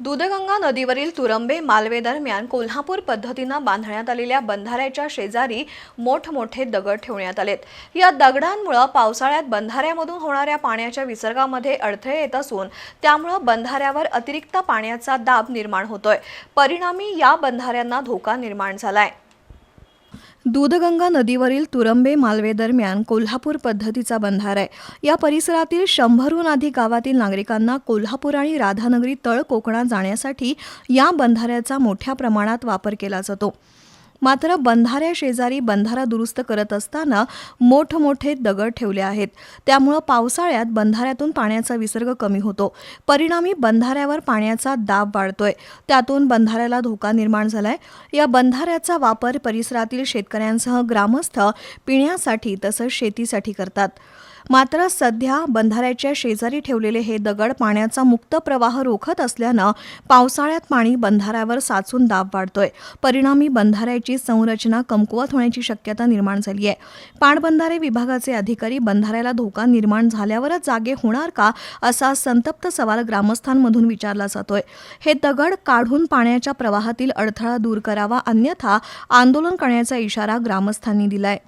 दूधगंगा नदीवरील तुरंबे मालवे दरम्यान कोल्हापूर पद्धतीनं बांधण्यात आलेल्या बंधाऱ्याच्या शेजारी मोठमोठे दगड ठेवण्यात आलेत. या दगडांमुळे पावसाळ्यात बंधाऱ्यामधून होणाऱ्या पाण्याच्या विसर्गामध्ये अडथळे येत असून त्यामुळं बंधाऱ्यावर अतिरिक्त पाण्याचा दाब निर्माण होतोय. परिणामी या बंधाऱ्यांना धोका निर्माण झालाय. दूधगंगा नदीवरील तुरंबे मालवे दरम्यान कोल्हापूर पद्धतीचा बंधारा आहे. या परिसरातील शंभरहून अधिक गावातील नागरिकांना कोल्हापूर आणि राधानगरी तळ कोकणात जाण्यासाठी या बंधाऱ्याचा मोठ्या प्रमाणात वापर केला जातो. मात्र बंधाऱ्या शेजारी बंधारा दुरुस्त करत असताना मोठमोठे दगड ठेवले आहेत. त्यामुळं पावसाळ्यात बंधाऱ्यातून पाण्याचा विसर्ग कमी होतो. परिणामी बंधाऱ्यावर पाण्याचा दाब वाढतोय. त्यातून बंधाऱ्याला धोका निर्माण झालाय. या बंधाऱ्याचा वापर परिसरातील शेतकऱ्यांसह ग्रामस्थ पिण्यासाठी तसंच शेतीसाठी करतात. मात्र सध्या बंधाऱ्याच्या शेजारी ठेवलेले हे दगड पाण्याचा मुक्त प्रवाह रोखत असल्यानं पावसाळ्यात पाणी बंधाऱ्यावर साचून दाब वाढतोय. परिणामी बंधाऱ्याची संरचना कमकुवत होण्याची शक्यता निर्माण झाली आहे. पाणबंधारे विभागाचे अधिकारी बंधाऱ्याला धोका निर्माण झाल्यावरच जागे होणार का असा संतप्त सवाल ग्रामस्थांमधून विचारला जातोय. हे दगड काढून पाण्याच्या प्रवाहातील अडथळा दूर करावा अन्यथा आंदोलन करण्याचा इशारा ग्रामस्थांनी दिलाय.